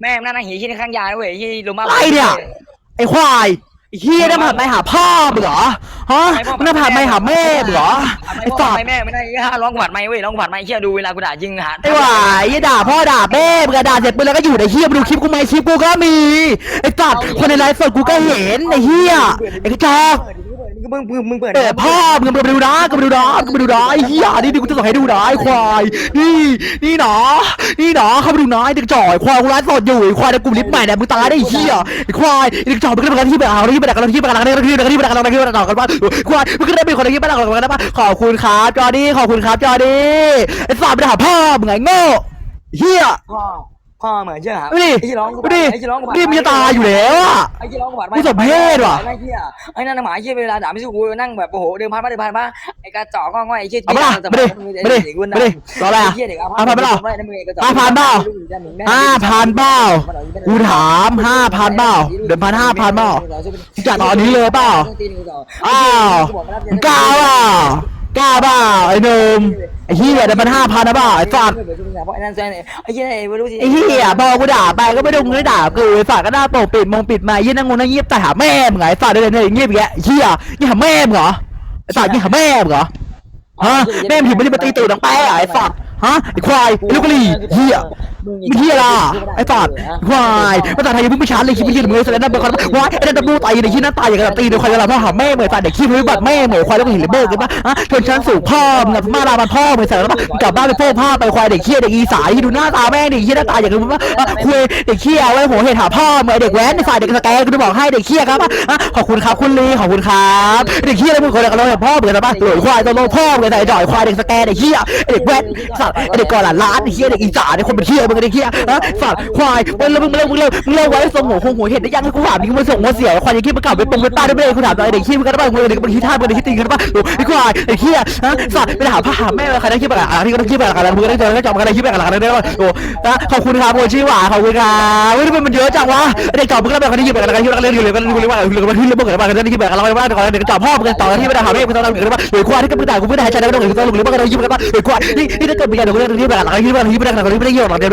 แม่งนั่นนะเหี้ยที่ข้างยานะเว้ยที่ลุมบ้า อะไเนี่ย ไอ้ควายเฮียได้มาหาไปหาพ่อมึงเหรอฮะไอ้พ่อ มันได้ผ่านไปหาแม่เหรอไอ้ไอ้สัตว์แม่ไม่ได้เหี้ร้องกูผัดไม่เว้ยร้องกูผัดไม่เฮียดูเวลากูด่ายิงหาไอ้หวายไอ้ด่าพ่อด่าแม่มึงก็ด่าเสร็จปุ๊บแล้วก็อยู่ในเฮียดูคลิปกูไหมคลิปกูก็มีไอ้สัตว์คนในไลฟ์สดกูก็เห็นไอ้เฮียไอ้กระจอก มึงมึงมึงเปิดเปิดภาพมึงไปดูนะก็ไปดูนะก็ไปดูนะไอ้เหี้ยนี่ดิกูจะส่งให้ดูนะไอ้ควาย นี่นี่หนอนี่หนอเข้าไปดูนะไอ้เด็กจ่อยควายกูไลฟ์สดอยู่ไอ้ควายในกลุ่มลิฟต์ใหม่เนี่ยมึงตายได้เหี้ยไอ้ควายไอ้เด็กจ่อยมึงก็เป็นคนที่แบบเอาที่แบบกันที่แบบกันที่แบบกันที่แบบกันที่แบบกันที่แบบกันว่าควายมึงก็ได้เป็นคนที่แบบกันกันว่าขอบคุณครับจอดี้ขอบคุณครับจอดี้ไอ้สาบไปหาพ่อมึงไงโง่เหี้ย พ่อเหมือนเช่ไหมครับดูดิไอ้ที่ร้องกูดูไอ้ที่ร้องกูนี่มัตาอยู่แล้วอะไอ้ที่ร้องกูบาดไม่สมเพศว่ะไอ้เหี้ยไอ้นั่นหมาเหี้ยเวลาด่าไม่สู้กูนั่งแบบโอ้โหเดินผ่านมาเดินผ่านมาไอ้กระจอกง่อยไอ้เหี้ยเอาปะล่ะไม่ได้ไม่ไดิไม่ไดิรออะไรอะห้าพันเปล่าห้าพันเปล่าห้าพันเปล่ากูถามห้าพันเปล่าเดินพันห้าพันเปล่าจัดตอนนี้เลยเปล่าอ้าวกล้าเปล่ากล้าเปล่าไอ้นมไอ้เหี้ยเดินพันห้าพันนะเปล่าไอ้สัตว์่าเพราะไอ้นั่นใช่ไหไอ้เหี้ยไอ้ไม่รู้สิไอ้เหี้ยพอกูด่าไปก็ไม่ดงไม่ด่ากูไอ้ฝากก็หน้าโปกปิดมองปิดมายี่นั่งงงนั่งเงียบแต่หาแม่เหมือนไงฝากเดินเดินเงียบอย่างเงี้ยเหี้ยนี่หาแม่เหรอไอ้ฝากนี่หาแม่เหรอฮะแม่มึงถึงไม่ได้มาตีตูดน้องแป้ไอ้ฝากฮะไอ้ควายลูกกระรี่เหี้ย เฮียล่ะไอ้ปัตวายภาษาไทยยังไม่ชัดเลยคิดไม่าเดมือแสดงดับเบิลคอนวายไอ้ดับเบิลตายในที่หน้าตายอย่างกับตีโดยใครเราพ่อหาแม่เหมือนตายเด็กขี้มือบัดแม่เหมือนควายแล้วก็เห็นเลเบิร์กันปะฮะชนชั้นสูงพ่อกับมาลาบันพ่อเหมือนเสร็แล้วปะกลับบ้านไปโป้พ่อไปควายเด็กขี้เด็กอีสายที่ดูหน้าตาแม่เด็กขี้หน้าตาอย่างกับว่าคุยเด็กขี้เอาไว้โหัวเหตุหาพ่อเหมือนเด็กแว้นในฝ่ายเด็กสแกนกูจะบอกให้เด็กขี้ครับอะขอบคุณครับคุณลีขอบคุณครับเด็กขี้อะไรมึงคนเด็กเราพ่อเหมือนกันปะหลวยควายตัวโลพ่อเหมือนไอ้จ่อยควายเด็กสแกนเด็กขี้เด็กแว้นสัตว์เด็กก่อนหลานเด็กขี้เด็กอีสานคนเป็นขี้กันไอ้เหี้ยฮะสัตว์ควายเว้ยแล้วมึงเลิกมึงเลิกมึงเลิกไว้ส่งหัวคงหัวเห็ดได้ยังให้กูถามมึงมาส่งหัวเสียควายไอ้เหี้มันกลับไปตรงไปป้าได้ไม่ได้กูถามตัไอ้เด็กขี้มึงกันได้ป่ะมึงเด็กมันคิดท่ามึงเด็กคิดตีนกันป่ะไอ้ควายไอ้เหี้ยฮะสัตว์ไปหาผ้าหาแม่เมาใครได้คิดแบบอะไรที่ก็ได้คิดแบบอะไรมึงก็ได้เจอแล้จอมกันได้คิดแบบอะไรได้ป่ะโอ้นะขอบคุณครับโอชิหว่าขอบคุณครับเว้ยมันเยอะจังวะไอ้เด็กจอมมึงก็ได้แบบกันได้คิดแบบอะไรกันที่รักเล่นอยู่เลยมันกูเรียกว่าเรื่องมันที่เรื่องมึงกันบ้างกันได้คิดแบบอะไรบ้างกันเด็กจอมพ่อมึงกันต่อที่ไม่ได้หาแม่กูต้องทำอย่างไรบ้างหรือควายที่ก็ไม่ได้กูไม่ได้ใจได้ไม่ต้องหรือต้องหรือบ้างกันได้คิดแบบอะไรหรือควายนี่นี่ถ้าเกิดมีอะไรกูเรื่องนี้แบบอยไรที่ไม่ได้คิดแบบอะไรไม่ได้เยอะหรอกเดี๋ยว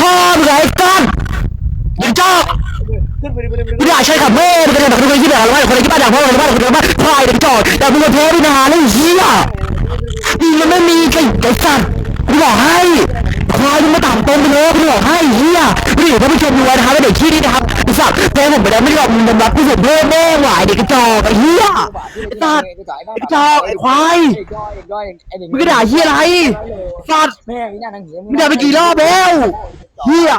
ভাই โอร์เให้เฮียนี่ท่านผู้ชมดูไว้นะครับว่าเด็กขี้นี่นะครับสักเจ๊ผมไปแล้วไม่ยอมยอมรับผู้ชมเพื่อแม่หวายเด็กกระจอกไอ้เฮียไอ้ตัดไอ้กระจอกไอ้ควายมึงกระด่าเฮียอะไรสัตว์แม่มึงด่าไปกี่รอบแล้วเฮีย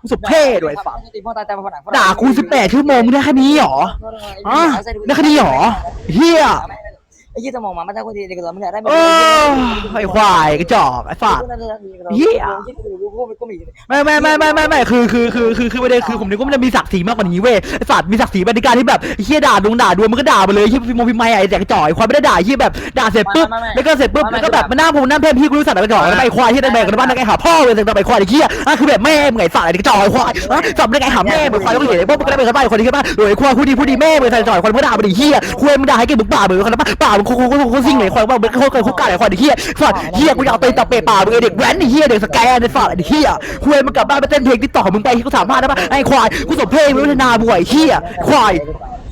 กูสุดเพ่ด้วยฝังด่าคูสิบแปดชั่วโมงได้แค่นี้หรออ๋อได้แค่นี้หรอเฮีย ไอ้ยี่สมองมาไม่ได้คนดีเด็กเราไม่ได้ได้ไม่ไอ้ควายกระจอกไอ้ฝาดเฮียไม่ไม่ไม่ไม่ไม่ไม่คือคือคือคือคือประเด็นคือผมนึกว่ามันจะมีศักดิ์ศรีมากกว่านี้เว้ยไอ้ฝาดมีศักดิ์ศรีแบบในการที่แบบเฮียด่าดวงด่าดวงมันก็ด่ามาเลยเฮียพิมพ์พิมพ์ไม่ไอ้แต่กระจอกควายไม่ได้ด่าเฮียแบบด่าเสร็จปุ๊บแล้วก็เสร็จปุ๊บแล้วก็แบบมันหน้าผมหน้าเพื่อนพี่กูรู้สึกว์ไอ้กระจอกไอ้ควายที่ได้แบกกันบ้านได้ไงหาพ่อเลยแต่ต่ไปควายไอ้เฮียอะคือแบบแม่เหงไอ้สัตว์ไอ้กระจอกไอ้ควายอะสับได้ไงหาแม่มึควายต้องเห็นไอ้พวกมึงก็ได้ไปกันบ้านคนนี้กันบ้านโดยควายผู้ดีผู้ดีแม่มึงใส่จอยคนมึงด่าไปดิเฮียควายมึงด่าให้เกมึงป่ามึคนละป่ามันคู่คู่คู่คู่สิ่งไหนควายว่ามันโคตรคู่ก้าไหนควายเฮียฝัดเฮียกูอยากเอาไปตับเปป่ามึงไอเด็กแว้นเฮียเด็กสแกนไอฝฝัดเฮียควยมึงกลับบ้านไปเต้นเพลงติดต่อของมึงไปที่กูสามารถได้ป่ะไอควายกูสมเพลงไม่พัฒนาบ่วยเฮียควาย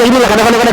la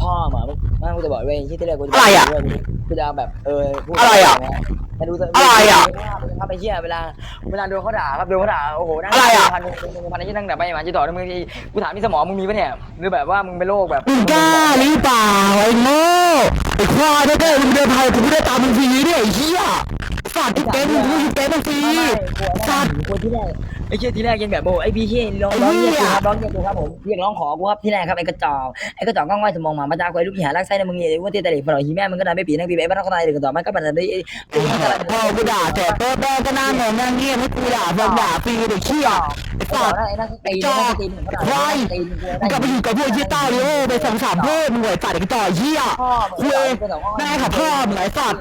พ่อหมาแม่งกูจะบอกเว้ยืที่เรียืกกูจะอะไรอะกูจะแบบเอออะไรอะ แต่ดูอะไรอะครับไอ้เหี้ยเวลาเวลาโดนเขาด่าครับโดนเขาด่าโอ้โหนั่งอะไรอะพันพันไอ้ที่นั่งด่าไปมาที่ต่อมึงทีกูถามที่สมองมึงมีปะเนี่ยหรือแบบว่ามึงเป็นโรคแบบมึงกล้าหรือเปล่าไอ้โง่ไอ้ควายถ้าเกิดมึงเดินผ่านกูไม่ได้ตามมึงฟรีเนี่ยไอ้เหี้ยสั ตว์ทุกเกมมึงทุกเกมมึงฟรีสัตว์คนที่แรกไอ้เชี่ยที่แรกยังแบบโบไอ้พี่เชี่ยร้องร้องเรียกกูครับร้องเรียกกูครับผมเรียกร้องขอกูครับที่แรกครับไอ้กระจอกไอ้กระจอกก้องไว้สมองหมามาตาควายลูกหารักไส้ในมึงเนี่ยว่าเตะตะลิฝรั่งฮีแม่มึงก็นายไม่ปีนักปีไอ้บ้านก็ได้เด็กกระจอกมันก็มันอะไรไอ้พอกูด่าแต่เปิดแม่ก็น่างงนั่งเงียบให้กูด่าฟังด่าฟรีเด็กเชี่ย สัตว์ไอ้นั่นตีนนั่นตีนเขาด่าตีนกูมึงกลับไปอยู่กับพวกเชี่ยเต้าเลยโอ้ไปสองสามเพื่อนมึงไหวสัตว์ไอ้กระจอกเหี้ยพ่อคุยแม่ขับพ่อมึงไอ้สัตว์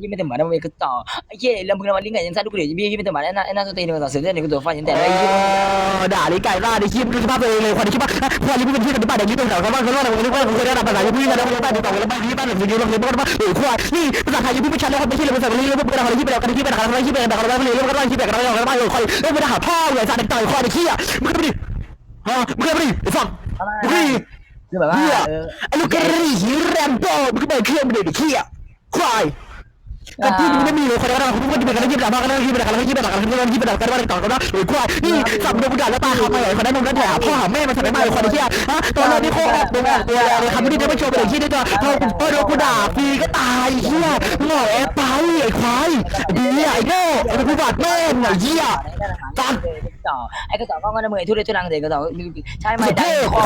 ยิ่งไม่เต็มหมาแล้วมึงกระจอกไอ้เชี่ยแล้วมึงมาลิ้นกันยังสั้นลูกเดี๋ยวพี่ยิ่งไม่เต็มหมาไอ้นั่นไอ้นั่นตีนมึงต่อเสือเนี่ยกูตัวฟันยันแต่เอไอ้ยี่อด่าดิไก่ล่าดิขี้มึงดูสภาพตัวเองเลยคนที่คิดว่าพวกนี้มึงเป็นเพื่อนกันบ้านเด็กนี่ตัวแถวเขาบ้านเขาบ้านเขาบ้านเขาเคยได้รับภาษาญี่ปุ่นกันแล้วบ้านที่ต่อกันแล้วบ้านที่บ้านหลังนี้เราเคยบ้านบ้านเออควายนี่ภาษาไทยยังไม่ชัดเลยครับไม่ใช่เลยภาษาอังกฤษเลยพวกเราที่เป็นเรากันที่เป็นเราที่เป็นเราเราเรียนเราที่เป็นเราเราบ้านเราคอยเอ้ยไม่ได้หาพ่อเลยสัตว์ต่อยคอยไอ้ขี้อะมึงก็ไม่ดิฮะมึงก็ไม่ดิไอ้ฟังมึงก็ดิคือแบบว่าเฮียเออไอ้ลูกกระรี่แรมโบ้มึงก็เปิดเครื่องมึงเด็กขี้อะควายกันที่มึงไม่มีเลยคนละคนทุกคนที่เป็นกันที่เป็นกันที่เป็นกันที่เป็นกันที่เป็นกันที่เป็นกันที่เป็นกันต่อกันนะหรือควายนี่สับโดนด่าแล้วตาเขาไปคนนั้นมึงนั่นแหละพ่อหาแม่มาทำไมไม่คนที่ฮะตอนนี้โคตรตัวตัวเลยคำนี้จะไม่โชว์เป็นที่ได้ตัวพอพอโดนกูด่าฟรีก็ตายเฮียหน่อยแอบไปไอ้ควายเฮียไอ้โง่ไอ้ผู้บาดแม่ไอ้เฮีย จันไอ้กระจอกก็ก็มือทุเรศทุรังเด็กกระจอกใช่ไหมได้ข้อ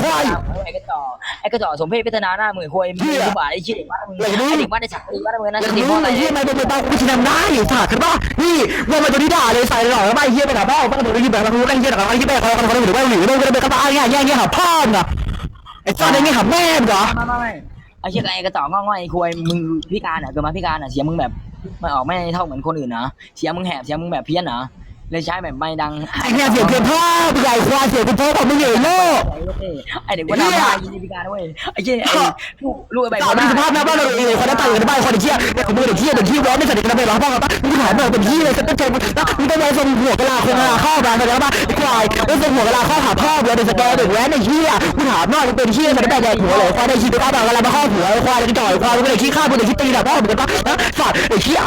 ไอ้กระจอกไอ้กระจอกสมเพศพัฒนาหน้ามือควยมือบ่าไอ้ชี้เด็กบ้านมึงไอ้เด็กบ้านไอ้ฉักไอ้บ้านมึงนะอสย่างตินี้พ่อไอ้ไอ้เฮียมันเป็นบ้ากูชินำได้สาดกันป่ะนี่ว่ามันตัวนี้ด่าเลยใส่หล่อแล้วไม่เฮียไปด่าพ่อบ้านตัวนี้แบบเรารู้กันเฮียแต่เราเฮียไปเขาเขาหรือว่าหรือไม่ไม่ไม่ก็ตายง่ายแย่งเงี้ยหาพ่อน่ะไอ้สัตว์ไอ้เงี้ยหาแม่เหรอไม่ไม่ไม่ไอ้เชี่ยไอ้กระจอกงอไอ้ควยมึงพิการอะเกิดมาพิการอะเสียงมึงแบบมันออกไม่เท่าเหมือนคนอื่นนะเสียงมึงแหบเสียงมึงแบบเพี้ยนนะ เลยใช้แบบไม่ดังไอ้เหี้ยเสียงเพียงพ่อใหญ่ควายเสียงเพียงพ่อผมไม่เหนื่อยโง่ไอเด็กว่าดำมายินดีพิการเว้ยไอ้เจ้ไอ้ลูกลูกไอ้ใบต่อมีสภาพนะบ้านเราเองคนนั้นต่างกันบ้านคนเที่ยเนี่ยผมมือเด็กเที่ยเด็กที่ร้อนไม่ใส่เด็กกระเบนร้องพ่อครับมึงถามแบบเป็นที่เลยจะต้องเจอมึงมึงต้องมาส่งหัวกะลาคนกะลาข้าวมาเลยนะบ้าไอ้ควายต้องส่งหัวกะลาข้าวหาพ่อเลยในสแกนเด็กแว้นไอ้เที่ยมึงถามหน่อยมึงเป็นเที่ยมันได้แบบหัวเลยควายได้คิดไปก้าวแบบกะลามาข้อหัวควายไอ้จ่อยควายมึงเป็นขี้ข้าวมึงเป็นขี้ตีแบบพ่อมึงกันปะนะสัตว์ไอ้เที่ย